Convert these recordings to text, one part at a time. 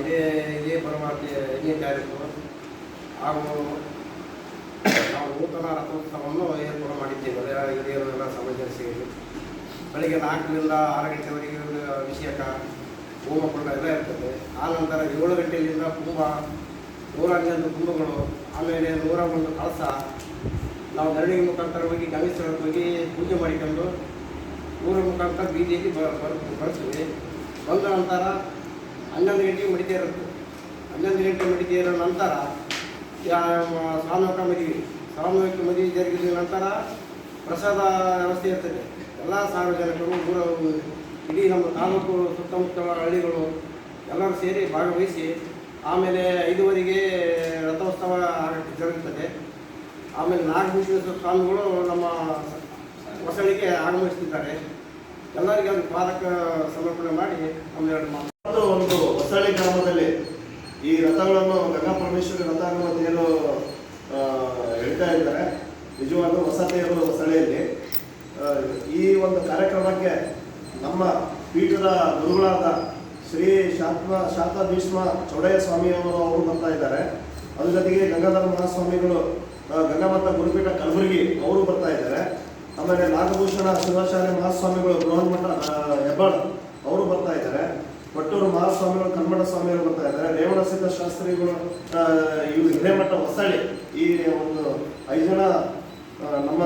ಇದೇ. ಇದೇ ಪರಮಾರ್ಥಿ ಇದೇ ಕಾರ್ಯಕ್ರಮ. ಹಾಗೂ ನಾವು ನೂತನ ರಥೋತ್ಸವವನ್ನು ಏರ್ಪಾಡು ಮಾಡಿದ್ದೇವೆ. ಹಿರಿಯರೆಲ್ಲ ಸಮಾಜ ಸೇರಿ. ಬೆಳಿಗ್ಗೆ ನಾಲ್ಕರಿಂದ ಆರು ಗಂಟೆವರೆಗೆ ಒಂದು ಹೋಮ ಎಲ್ಲ ಇರ್ತದೆ. ಆನಂತರ ಏಳು ಗಂಟೆಯಿಂದ ಕುಂಭ, ನೂರ ಹನ್ನೊಂದು ಕುಂಭಗಳು, ಆಮೇಲೆ ನೂರ ಒಂದು ಕಳಸ. ನಾವು ಧರಣಿಗೆ ಮುಖಾಂತರ ಹೋಗಿ ಗಣೇಶ್ವರಕ್ಕೆ ಹೋಗಿ ಪೂಜೆ ಮಾಡಿಕೊಂಡು ಊರ ಮುಖಾಂತರ ಬೀದಿಯಲ್ಲಿ ಬ, ಬರ್- ಬರ್ತೀವಿ. ಬಂದ ನಂತರ ಹನ್ನೊಂದು ಗಂಟೆಗೆ ಮಡಿಕೆ ಇರುತ್ತೆ. ಹನ್ನೊಂದು ಗಂಟೆ ನಂತರ ಸಾಮೂಹಿಕ ಮದುವೆ ಸಾಮೂಹಿಕ ಮದುವೆ ಜರುಗಿದ ನಂತರ ಪ್ರಸಾದ ವ್ಯವಸ್ಥೆ ಇರ್ತದೆ. ಎಲ್ಲ ಸಾರ್ವಜನಿಕರು ಊರ ಇಡೀ ನಮ್ಮ ತಾಲೂಕು ಸುತ್ತಮುತ್ತ ಹಳ್ಳಿಗಳು ಎಲ್ಲರೂ ಸೇರಿ ಭಾಗವಹಿಸಿ ಆಮೇಲೆ ಐದುವರೆಗೆ ರಥೋತ್ಸವ ಜರುಗುತ್ತದೆ. ಆಮೇಲೆ ನಾಗಭೂಷಣ ಸ್ವಾಮಿಗಳು ನಮ್ಮ ಹೊಸಳಿಗೆ ಆಗಮಿಸ್ತಿದ್ದಾರೆ. ಎಲ್ಲರಿಗೆ ಒಂದು ಪಾದಕ ಸಮರ್ಪಣೆ ಮಾಡಿ ಒಂದೆರಡು ಮಾತು. ಒಂದು ಹೊಸಳ್ಳಿ ಗ್ರಾಮದಲ್ಲಿ ಈ ರಥಗಳನ್ನು ಗಂಗಾ ಪರಮೇಶ್ವರಿ ರಥ ಅನ್ನೋದು ಏನು ಹೇಳ್ತಾ ಇದ್ದಾರೆ. ನಿಜವಾಗ್ಲೂ ಹೊಸ ಹೊಸಳ್ಳಿಯಲ್ಲಿ. ಆ, ಈ ಒಂದು ಕಾರ್ಯಕ್ರಮಕ್ಕೆ ನಮ್ಮ ಪೀಠದ ಗುರುಗಳಾದ ಶ್ರೀ ಶಾಂತ ಶಾಂತ ಭೀಷ್ಮ ಚೌಡಯ್ಯ ಸ್ವಾಮಿಯವರು ಅವರು ಬರ್ತಾ ಇದ್ದಾರೆ. ಅದ್ರ ಜೊತೆಗೆ ಗಂಗಾಧರ ಮಹಾಸ್ವಾಮಿಗಳು ಗಂಗಾಮತ ಗುರುಪೀಠ ಕಲಬುರಗಿ ಅವರು ಬರ್ತಾ ಇದ್ದಾರೆ. ಆಮೇಲೆ ನಾಗಭೂಷಣ ಶಿವಾಚಾರ್ಯ ಮಹಾಸ್ವಾಮಿಗಳು ಬೃಹನ್ಮಠ ಹೆಬ್ಬಾಳ ಅವರು ಬರ್ತಾ ಇದ್ದಾರೆ. ಕೊಟ್ಟೂರು ಮಹಾಸ್ವಾಮಿಗಳು ಕನ್ನಡ ಸ್ವಾಮಿಗಳು ಬರ್ತಾ ಇದ್ದಾರೆ. ರೇವಣಸಿದ್ಧ ಶಾಸ್ತ್ರಿಗಳು ಆ, ಇವರು ಹಿರೇಮಠ ಹೊಸಳ್ಳಿ. ಈ ಒಂದು ಐದು ಜನ ನಮ್ಮ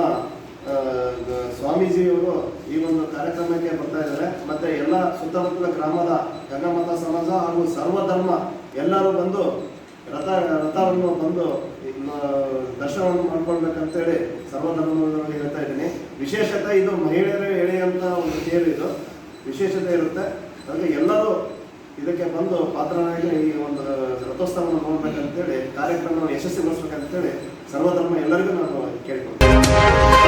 ಸ್ವಾಮೀಜಿಯವರು ಈ ಒಂದು ಕಾರ್ಯಕ್ರಮಕ್ಕೆ ಬರ್ತಾ ಇದ್ದಾರೆ. ಮತ್ತೆ ಎಲ್ಲ ಸುತ್ತಮುತ್ತಲ ಗ್ರಾಮದ ಗಂಗಾಮತ ಸಮಾಜ ಹಾಗೂ ಸರ್ವಧರ್ಮ ಎಲ್ಲರೂ ಬಂದು ರಥ, ರಥವನ್ನು ಬಂದು ದರ್ಶನವನ್ನು ಮಾಡ್ಕೊಳ್ಬೇಕಂತೇಳಿ ಸರ್ವಧರ್ಮಗಳಲ್ಲಿ ಹೇಳ್ತಾ ಇದ್ದೀನಿ. ವಿಶೇಷತೆ ಇದು ಮಹಿಳೆಯರು ಎಳೆಯುವಂಥ ಒಂದು ತೇರು ಇದು. ವಿಶೇಷತೆ ಇರುತ್ತೆ. ಅದಕ್ಕೆ ಎಲ್ಲರೂ ಇದಕ್ಕೆ ಬಂದು ಪಾತ್ರನಾಗಿ ಈ ಒಂದು ರಥೋತ್ಸವವನ್ನು ನೋಡ್ಬೇಕಂತೇಳಿ ಕಾರ್ಯಕ್ರಮವನ್ನು ಯಶಸ್ವಿಗೊಳಿಸ್ಬೇಕಂತೇಳಿ ಸರ್ವಧರ್ಮ ಎಲ್ಲರಿಗೂ ನಾನು ಕೇಳ್ಕೊಳ್ತೀನಿ.